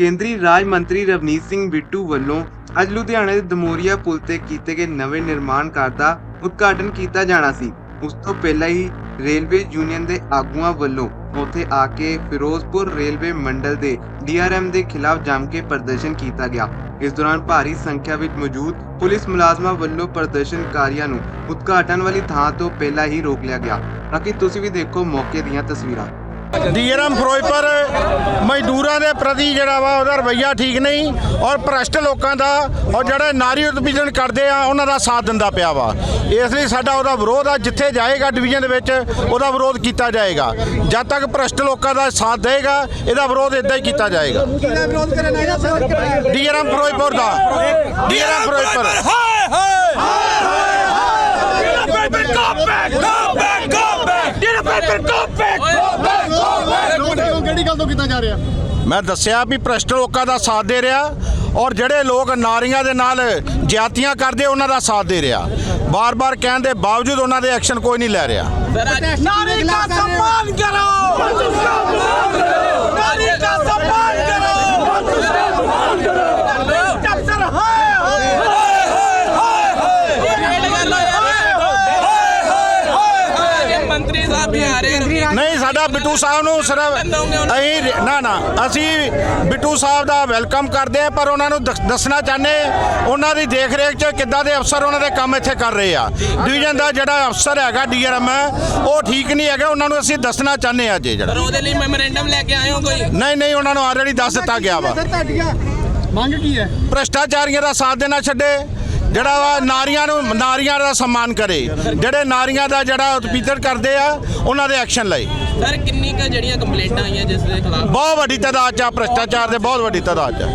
ਕੇਂਦਰੀ ਰਾਜ ਮੰਤਰੀ ਰਵਨੀਤ ਸਿੰਘ ਬਿੱਟੂ ਵੱਲੋਂ ਅੱਜ ਲੁਧਿਆਣਾ ਦੇ ਦਮੋਰੀਆ ਪੁਲ ਤੇ ਕੀਤੇ ਗਏ ਨਵੇਂ ਨਿਰਮਾਣ ਘਰ ਦਾ ਉਦਘਾਟਨ ਕੀਤਾ ਜਾਣਾ ਸੀ। ਉਸ ਤੋਂ ਪਹਿਲਾਂ ਹੀ ਰੇਲਵੇ ਯੂਨੀਅਨ ਦੇ ਆਗੂਆਂ ਵੱਲੋਂ ਉੱਥੇ ਆ ਕੇ ਫਿਰੋਜ਼ਪੁਰ ਰੇਲਵੇ ਮੰਡਲ ਦੇ ਡੀਆਰਐਮ ਦੇ ਖਿਲਾਫ ਜੰਮ ਕੇ ਪ੍ਰਦਰਸ਼ਨ ਕੀਤਾ ਗਿਆ। ਇਸ ਦੌਰਾਨ ਭਾਰੀ ਸੰਖਿਆ ਵਿੱਚ ਮੌਜੂਦ ਪੁਲਿਸ ਮੁਲਾਜ਼ਮਾਂ ਵੱਲੋਂ ਪ੍ਰਦਰਸ਼ਨਕਾਰੀਆਂ ਨੂੰ ਉਦਘਾਟਨ ਵਾਲੀ ਥਾਂ ਤੋਂ ਪਹਿਲਾਂ ਹੀ ਰੋਕ ਲਿਆ ਗਿਆ। ਬਾਕੀ ਤੁਸੀਂ ਵੀ ਦੇਖੋ ਮੌਕੇ ਦੀਆਂ ਤਸਵੀਰਾਂ। ਡੀਆਰਐਮ ਫਿਰੋਜ਼ਪੁਰ ਮਜ਼ਦੂਰਾਂ ਦੇ ਪ੍ਰਤੀ ਜਿਹੜਾ ਵਾ ਉਹਦਾ ਰਵੱਈਆ ਠੀਕ ਨਹੀਂ ਔਰ ਭ੍ਰਸ਼ਟ ਲੋਕਾਂ ਦਾ ਔਰ ਜਿਹੜੇ ਨਾਰੀ ਉਤਪੀੜਨ ਕਰਦੇ ਆ ਉਹਨਾਂ ਦਾ ਸਾਥ ਦਿੰਦਾ ਪਿਆ ਵਾ। ਇਸ ਲਈ ਸਾਡਾ ਉਹਦਾ ਵਿਰੋਧ ਆ ਜਿੱਥੇ ਜਾਏਗਾ ਡਿਵੀਜ਼ਨ ਦੇ ਵਿੱਚ ਉਹਦਾ ਵਿਰੋਧ ਕੀਤਾ ਜਾਏਗਾ। ਜਦ ਤੱਕ ਭ੍ਰਸ਼ਟ ਲੋਕਾਂ ਦਾ ਸਾਥ ਦੇਗਾ ਇਹਦਾ ਵਿਰੋਧ ਇਦਾਂ ਹੀ ਕੀਤਾ ਜਾਏਗਾ। ਡੀਆਰਐਮ ਫਿਰੋਜ਼ਪੁਰ ਦਾ। ਡੀਆਰਐਮ ਫਿਰੋਜ਼ਪੁਰ। ਕਿਹੜੀ ਗੱਲ ਤੋਂ ਕੀਤਾ ਜਾ ਰਿਹਾ? ਮੈਂ ਦੱਸਿਆ ਵੀ ਭ੍ਰਸ਼ਟ ਲੋਕਾਂ ਦਾ ਸਾਥ ਦੇ ਰਿਹਾ ਔਰ ਜਿਹੜੇ ਲੋਕ ਨਾਰੀਆਂ ਦੇ ਨਾਲ ਜਿਆਤੀਆਂ ਕਰਦੇ ਉਹਨਾਂ ਦਾ ਸਾਥ ਦੇ ਰਿਹਾ। ਬਾਰ-ਬਾਰ ਕਹਿਣ ਦੇ ਬਾਵਜੂਦ ਉਹਨਾਂ ਦੇ ਐਕਸ਼ਨ ਕੋਈ ਨਹੀਂ ਲੈ ਰਿਹਾ। ਨਾਰੀ ਕਾ ਸਾਹਿਬ ਵੀ ਆ ਰਹੇ ਨੇ। ਨਹੀਂ ਸਾਡਾ ਬਿੱਟੂ ਸਾਹਿਬ ਨੂੰ ਸਿਰਫ ਅਸੀਂ ਨਾ ਨਾ ਅਸੀਂ ਬਿੱਟੂ ਸਾਹਿਬ ਦਾ ਵੈਲਕਮ ਕਰਦੇ ਆ ਪਰ ਉਹਨਾਂ ਨੂੰ ਦੱਸ- ਦੱਸਣਾ ਚਾਹੁੰਦੇ ਉਹਨਾਂ ਦੀ ਦੇਖ ਰੇਖ 'ਚ ਕਿੱਦਾਂ ਦੇ ਅਫਸਰ ਉਹਨਾਂ ਦੇ ਕੰਮ ਇੱਥੇ ਕਰ ਰਹੇ ਆ। ਡਿਵੀਜ਼ਨ ਦਾ ਜਿਹੜਾ ਅਫਸਰ ਹੈਗਾ ਡੀਆਰਐਮ ਉਹ ਠੀਕ ਨਹੀਂ ਹੈਗਾ ਉਹਨਾਂ ਨੂੰ ਅਸੀਂ ਦੱਸਣਾ ਚਾਹੁੰਦੇ ਆ ਜੇ ਜਿਹੜਾ। ਪਰ ਉਹਦੇ ਲਈ ਮੈਮੋਰੈਂਡਮ ਲੈ ਕੇ ਆਏ ਹੋ ਕੋਈ? ਨਹੀਂ ਨਹੀਂ ਉਹਨਾਂ ਨੂੰ ਆਲਰੇਡੀ ਦੱਸ ਦਿੱਤਾ ਗਿਆ ਵਾ। ਸਰ ਤੁਹਾਡੀਆਂ ਮੰਗ ਕੀ ਹੈ? ਭ੍ਰਸ਼ਟਾਚਾਰੀਆਂ ਦਾ ਸਾਥ ਦੇਣਾ ਛੱਡੇ। ਜਿਹੜਾ ਵਾ ਨਾਰੀਆਂ ਨੂੰ ਨਾਰੀਆਂ ਦਾ ਸਨਮਾਨ ਕਰੇ। ਜਿਹੜੇ ਨਾਰੀਆਂ ਦਾ ਜਿਹੜਾ ਉਤਪੀੜਨ ਕਰਦੇ ਆ ਉਹਨਾਂ ਦੇ ਐਕਸ਼ਨ ਲਏ। ਸਰ ਕਿੰਨੀ ਕੁ ਜਿਹੜੀਆਂ ਕੰਪਲੇਂਟਾਂ ਆਈਆਂ ਜਿਸ ਦੇ ਖਿਲਾਫ? ਬਹੁਤ ਵੱਡੀ ਤਾਦਾਦ ਚ ਆ ਭ੍ਰਸ਼ਟਾਚਾਰ ਦੇ ਬਹੁਤ ਵੱਡੀ ਤਾਦਾਦ ਚ ਆ।